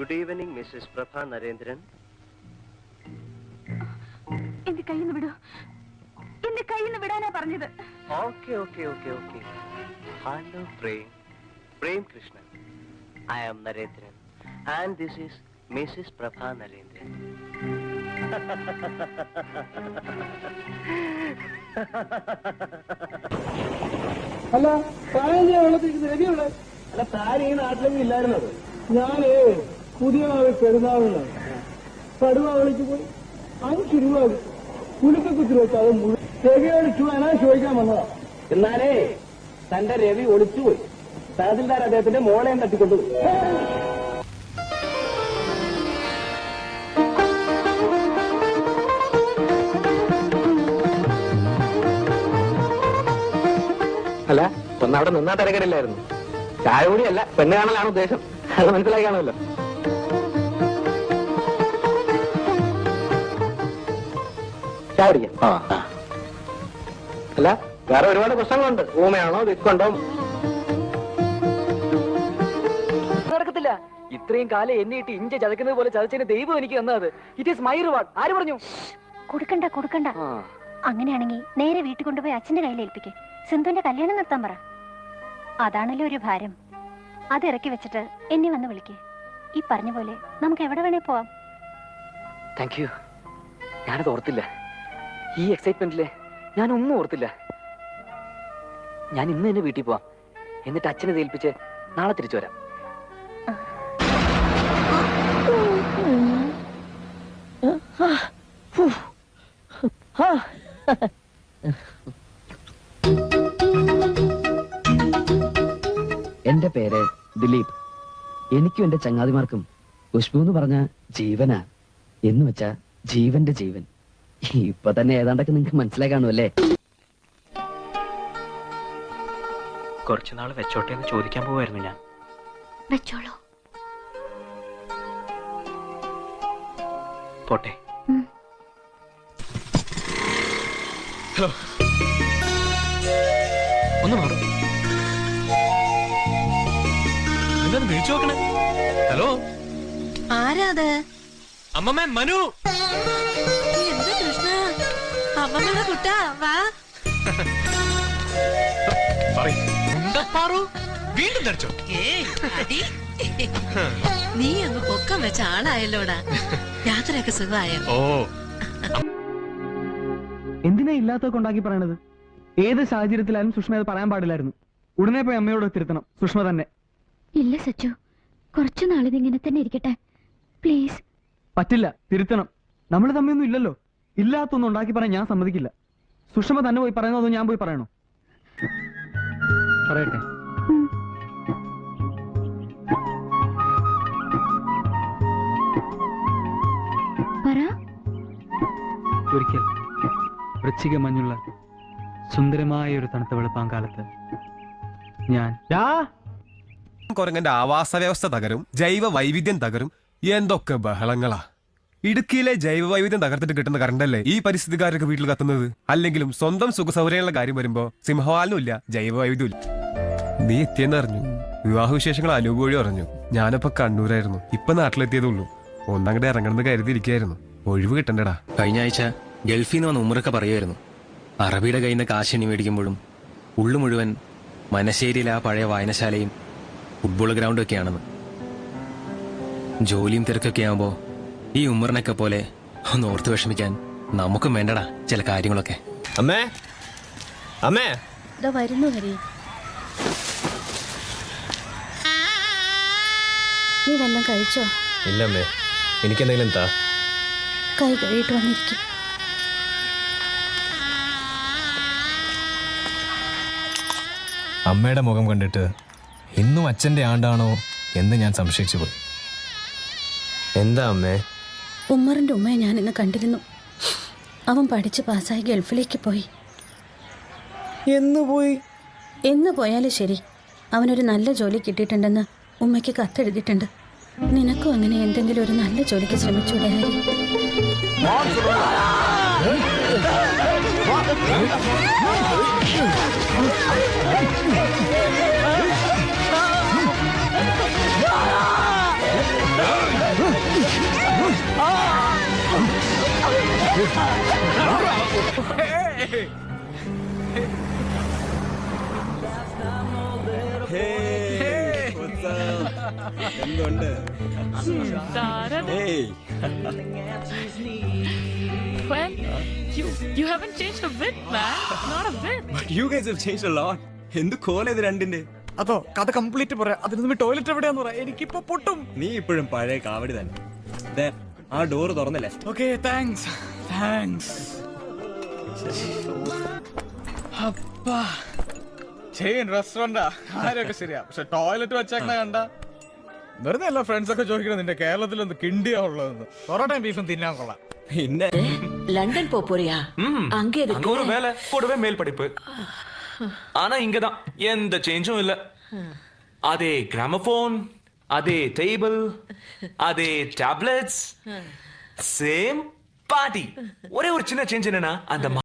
Good evening Mrs Prabha Narendran എന്റെ കയ്യിൽ നിന്ന് വിടൂ. എന്റെ കയ്യിൽ നിന്ന് വിടാനാ പറഞ്ഞത്. Okay okay okay okay hello Prem Prem Krishnan I am Narendran and this is Mrs Prabha Narendran അല്ല താഴെ വെള്ളത്തിൽ രവി അല്ല താഴെ ഈ നാട്ടിലൊന്നും ഇല്ലായിരുന്നത് ഞാനേ പുതിയ പെരുന്നാളിന് കടുവാളിക്ക് പോയി. അഞ്ച് രൂപ കുലുക്കക്കുത്തി വെച്ച് അത് മുഴുവൻ രവിയോട് ചുവാനാ ചോദിക്കാൻ വന്നതാ. എന്നാലേ തന്റെ രവി ഒളിച്ചുപോയി തഹസിൽദാർ അദ്ദേഹത്തിന്റെ മോളെയും തട്ടിക്കൊണ്ടുപോയി അല്ല ഒന്ന് അവിടെ നിന്നാ തിരക്കടില്ലായിരുന്നു. ചായ കൂടിയല്ല പെണ്ണ് കാണലാണ് ഉദ്ദേശം. അത് മനസ്സിലായി കാണുമല്ലോ. ചായ കുടിക്കാം അല്ല വേറെ ഒരുപാട് പ്രശ്നങ്ങളുണ്ട്. ഊമയാണോ വിക്കുണ്ടോ? നടക്കത്തില്ല. ഇത്രയും കാലം എന്നെ ഇട്ട് ഇഞ്ച ചതക്കുന്നത് പോലെ ചതച്ചതിന് ദൈവം എനിക്ക് തന്നത് ഇറ്റ് ഈസ് മൈ റിവാർഡ് ആര് പറഞ്ഞു? കൊടുക്കണ്ട കൊടുക്കണ്ട. അങ്ങനെയാണെങ്കിൽ നേരെ വീട്ടിൽ കൊണ്ടുപോയി അച്ഛന്റെ കയ്യിൽ ഏൽപ്പിക്കേ. സിന്ധുവിന്റെ കല്യാണം നിർത്താൻ പറ. അതാണല്ലോ ഒരു ഭാരം. അത് ഇറക്കി വെച്ചിട്ട് എന്നെ വന്ന് വിളിക്കേ. ഈ പറഞ്ഞ പോലെ നമുക്ക് എവിടെ വേണേ പോവാം. താങ്ക് യു ഞാനത് ഓർത്തില്ല. ഈ എക്സൈറ്റ്മെന്റിൽ ഞാൻ ഒന്നും ഓർത്തില്ല. ഞാൻ ഇന്ന് തന്നെ വീട്ടിൽ പോവാം. എന്നിട്ട് അച്ഛനെ ഏൽപ്പിച്ച് നാളെ തിരിച്ചു വരാം. എന്റെ പേര് ദിലീപ്. എനിക്കും എന്റെ ചങ്ങാതിമാർക്കും ഖുഷ്ബു എന്ന് പറഞ്ഞ ജീവനാ. എന്ന് വെച്ചാ ജീവന്റെ ജീവൻ. ഇപ്പൊ തന്നെ ഏതാണ്ടൊക്കെ നിങ്ങക്ക് മനസ്സിലായി കാണുമല്ലേ കുറച്ചു നാൾ വെച്ചോട്ടെ എന്ന് ചോദിക്കാൻ പോവായിരുന്നു ഞാൻ. വെച്ചോളൂ. പോട്ടെ. ഹലോ. ഒന്ന് മാറും. എന്താ വിളിച്ചു നോക്കണേ? ഹലോ. ആരാത് അമ്മമ്മ മനു. അമ്മമ്മയുടെ കുട്ടാ വാ. പറയ്. എന്താ പാറു? വീണ്ടും ഏയ് അടി. നീ അങ്ങ് പൊക്കം വെച്ച ആളായല്ലോടാ. യാത്രയൊക്കെ സുഖമായോ? ഓ. എന്തിനാ ഇല്ലാത്തൊക്കെ ഉണ്ടാക്കി പറയണത്? ഏത് സാഹചര്യത്തിലായാലും സുഷ്മ അത് പറയാൻ പാടില്ലായിരുന്നു. ഉടനെ പോയി അമ്മയോട് തിരുത്തണം. സുഷ്മ തന്നെ. ഇല്ല സച്ചു. കുറച്ചു നാളിത് ഇങ്ങനെ തന്നെ ഇരിക്കട്ടെ. പ്ലീസ്. പറ്റില്ല. തിരുത്തണം. നമ്മൾ തമ്മിയൊന്നും ഇല്ലല്ലോ. ഇല്ലാത്തൊന്നും ഉണ്ടാക്കി പറയാൻ ഞാൻ സമ്മതിക്കില്ല. സുഷമ തന്നെ പോയി പറയുന്നതോ ഞാൻ പോയി പറയണോ? പറയട്ടെ. പറ. ഒരിക്കൽ വൃശ്ചിക മഞ്ഞുള്ള സുന്ദരമായ ഒരു തണുത്ത വെളുപ്പാങ്കാലത്ത് ഞാൻ കുരങ്ങന്റെ ആവാസ വ്യവസ്ഥ തകരും ജൈവ വൈവിധ്യം തകരും എന്തൊക്കെ ബഹളങ്ങളാ. ഇടുക്കിയിലെ ജൈവവൈവിധ്യം തകർത്തിട്ട് കിട്ടുന്ന കറണ്ടല്ലേ ഈ പരിസ്ഥിതിക്കാരൊക്കെ വീട്ടിൽ കത്തുന്നത്? അല്ലെങ്കിലും സ്വന്തം സുഖ സൗകര്യങ്ങളുടെ കാര്യം വരുമ്പോ സിംഹവാലനുമില്ല ഇല്ല ജൈവവൈവിധ്യം ഇല്ല. നീ എത്തിയെന്ന് അറിഞ്ഞു. വിവാഹ വിശേഷങ്ങൾ അനൂപ് വഴി അറിഞ്ഞു. ഞാനപ്പോ കണ്ണൂരായിരുന്നു. ഇപ്പൊ നാട്ടിലെത്തിയതുള്ളൂ ഒന്നങ്ങടെ ഇറങ്ങണമെന്ന് കരുതിയിരിക്കായിരുന്നു ഒഴിവ് കിട്ടണ്ടടാ. കഴിഞ്ഞ ആഴ്ച ഗൾഫിൽ നിന്ന് വന്ന ഉമ്മറൊക്കെ പറയുമായിരുന്നു. അറബിയുടെ കയ്യിൽ നിന്ന് കാശിണി മേടിക്കുമ്പോഴും ഉള്ളു മുഴുവൻ മനശ്ശേരിയിലെ ആ പഴയ വായനശാലയും ഫുട്ബോൾ ഗ്രൗണ്ടും ഒക്കെയാണെന്ന്. ജോലിയും തിരക്കൊക്കെ ആകുമ്പോൾ ഈ ഉമ്മറിനൊക്കെ പോലെ ഒന്ന് ഓർത്ത് വിഷമിക്കാൻ നമുക്കും വേണ്ടടാ ചില കാര്യങ്ങളൊക്കെ. അമ്മേ. അമ്മേ. ഇതാ വരുന്നു ഹരി. നീ വല്ലതും കഴിച്ചോ? ഇല്ല അമ്മേ എനിക്ക് എന്തെങ്കിലും താ. കൈ കഴിയിട്ട് വന്നിരിക്കും. അമ്മയുടെ മുഖം കണ്ടിട്ട് ഇന്നും അച്ഛന്റെ ആണ്ടാണോ എന്ന് ഞാൻ സംശയിച്ചു പോയി. എന്താ അമ്മേ? ഉമ്മറിന്റെ ഉമ്മയെ ഞാൻ ഇന്ന് കണ്ടിരുന്നു. അവൻ പഠിച്ച് പാസ്സായി ഗൾഫിലേക്ക് പോയി. എന്ന് പോയി? എന്ന് പോയാലും ശരി. അവനൊരു നല്ല ജോലി കിട്ടിയിട്ടുണ്ടെന്ന് ഉമ്മയ്ക്ക് കത്തെഴുതിയിട്ടുണ്ട്. നിനക്കും അങ്ങനെ എന്തെങ്കിലും ഒരു നല്ല ജോലിക്ക് ശ്രമിച്ചൂടെ ഹരി? എന്തുണ്ട് Hey. When? You you haven't changed a bit, man. Not a bit. You guys have changed a lot എന്ത് കോല ഇത് രണ്ടിന്റെ അതോ കഥ കംപ്ലീറ്റ് പറയാ അതിന് ടോയ്ലറ്റ് എവിടെയാന്ന് പറയാ എനിക്കിപ്പോ പൊട്ടും നീ ഇപ്പോഴും പഴയ കാവടി തന്നെ ദേ, ആ ഡോറ് തുറന്നില്ലേ ഓക്കെ താങ്ക്സ് താങ്ക്സ് അപ്പാ ചെയിൻ റെസ്റ്റോറന്റാ ആരൊക്കെ ശരിയാ പക്ഷെ ടോയ്ലറ്റ് വെച്ചേക്കണ കണ്ട വെറുതെ അല്ല ഫ്രണ്ട്സ് ഒക്കെ ചോദിക്കണം നിന്റെ കേരളത്തിൽ എന്ത് കിണ്ടിയാ ഉള്ളതെന്ന് പൊറോട്ടയും ബീഫും തിന്നാൻ കൊള്ളാം പിന്നെ லண்டன் போப் போறியா அங்க அங்க ஒரு வேலை கூடவே மேல் படிப்பு ஆனா இங்கதான் எந்த சேஞ்சும் இல்ல அதே கிராமபோன் அதே டேபிள் அதே டேப்லெட்ஸ் சேம் பார்ட்டி ஒரே ஒரு சின்ன சேஞ்ச் என்னன்னா அந்த